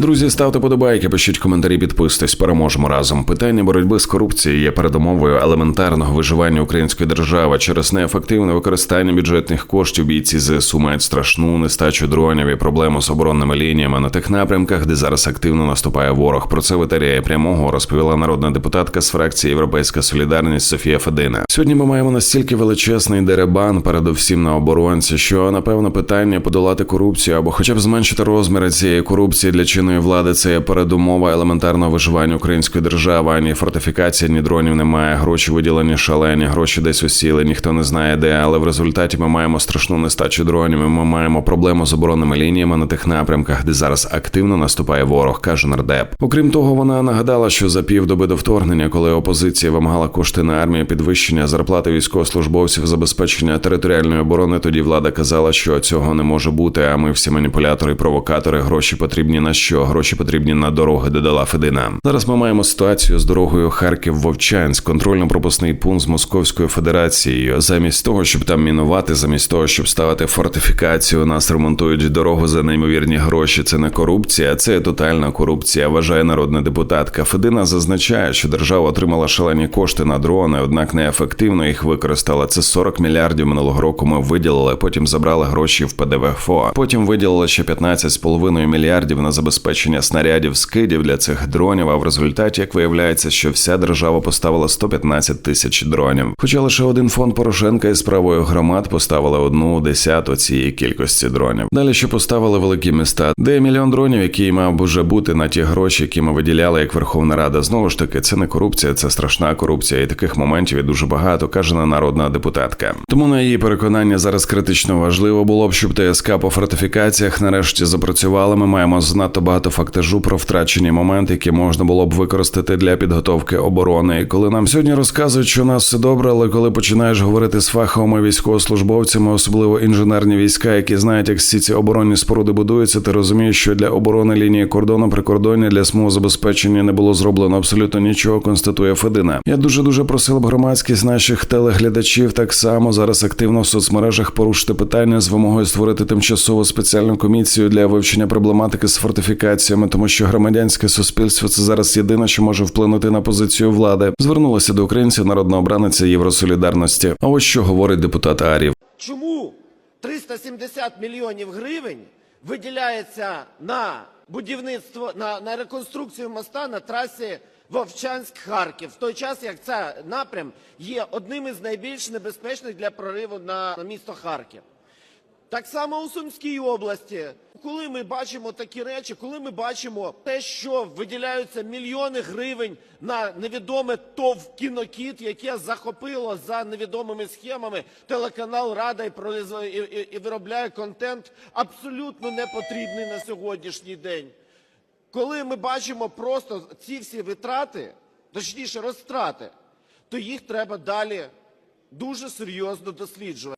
Друзі, ставте подобайки, пишіть коментарі, підписуйтесь, переможемо разом. Питання боротьби з корупцією є передумовою елементарного виживання української держави через неефективне використання бюджетних коштів. Бійці ЗСУ мають страшну нестачу дронів і проблему з оборонними лініями на тих напрямках, де зараз активно наступає ворог. Про це в прямого розповіла народна депутатка з фракції Європейська Солідарність Софія Федина. Сьогодні ми маємо настільки величезний деребан, передовсім на оборонці, що напевно питання подолати корупцію або хоча б зменшити розміри цієї корупції для чинної влади. Це передумова елементарного виживання української держави. Ані фортифікації, ні дронів немає. Гроші виділені шалені, гроші десь усіли. Ніхто не знає де. Але в результаті ми маємо страшну нестачу дронів. Ми маємо проблему з оборонними лініями на тих напрямках, де зараз активно наступає ворог, каже нардеп. Окрім того, вона нагадала, що за півдоби до вторгнення, коли опозиція вимагала кошти на армію, підвищення зарплати військовослужбовців, забезпечення територіальної оборони, тоді влада казала, що цього не може бути. А ми всі маніпулятори, провокатори. Гроші потрібні на що? Гроші потрібні на дороги, додала Федина. Зараз ми маємо ситуацію з дорогою Харків-Вовчанськ, контрольно-пропускний пункт з Московською Федерацією. Замість того, щоб там мінувати, замість того, щоб ставити фортифікацію, нас ремонтують дорогу за неймовірні гроші. Це не корупція, це тотальна корупція. Вважає народна депутатка. Федина зазначає, що держава отримала шалені кошти на дрони, однак неефективно їх використала. Це 40 мільярдів минулого року. Ми виділили. Потім забрали гроші в ПДВФО. Потім виділили ще 15,5 мільярдів на забезпечення снарядів скидів для цих дронів. А в результаті, як виявляється, що вся держава поставила 115 тисяч дронів. Хоча лише один фонд Порошенка із правою громад поставили одну десяту цієї кількості дронів. Далі ще поставили великі міста, де мільйон дронів, який мав вже бути на ті гроші, які ми виділяли як Верховна Рада. Знову ж таки, це не корупція, це страшна корупція, і таких моментів є дуже багато, каже народна депутатка. Тому на її переконання зараз критично важливо було б, щоб ТСК по фортифікаціях нарешті запрацювала. Ми маємо занадто багато фактажу про втрачені моменти, які можна було б використати для підготовки оборони. Коли нам сьогодні розказують, що у нас все добре, але коли починаєш говорити з фаховими військовослужбовцями, особливо інженерні війська, які знають, як всі ці оборонні споруди будуються, ти розумієш, що для оборони лінії кордону прикордоння для смуг забезпечення не було зроблено абсолютно нічого. Констатує Федина. Я дуже дуже просив б громадськість наших телеглядачів так само зараз активно в соцмережах порушити питання з вимогою створити тимчасову спеціальну комісію для вивчення проблематики з фортифікаціями, тому що громадянське суспільство це зараз єдине, що може вплинути на позицію влади. Звернулася до українців народна обраниця Євросолідарності. А ось що говорить депутат Арів. Чому 370 мільйонів гривень виділяється на будівництво на, на реконструкцію моста на трасі Вовчанськ-Харків, в той час як цей напрям є одним із найбільш небезпечних для прориву на місто Харків. Так само у Сумській області, коли ми бачимо такі речі, коли ми бачимо те, що виділяються мільйони гривень на невідоме ТОВ кінокіт, яке захопило за невідомими схемами телеканал Рада і, і, і, і виробляє контент абсолютно непотрібний на сьогоднішній день. Коли ми бачимо просто ці всі витрати, точніше розтрати, то їх треба далі дуже серйозно досліджувати.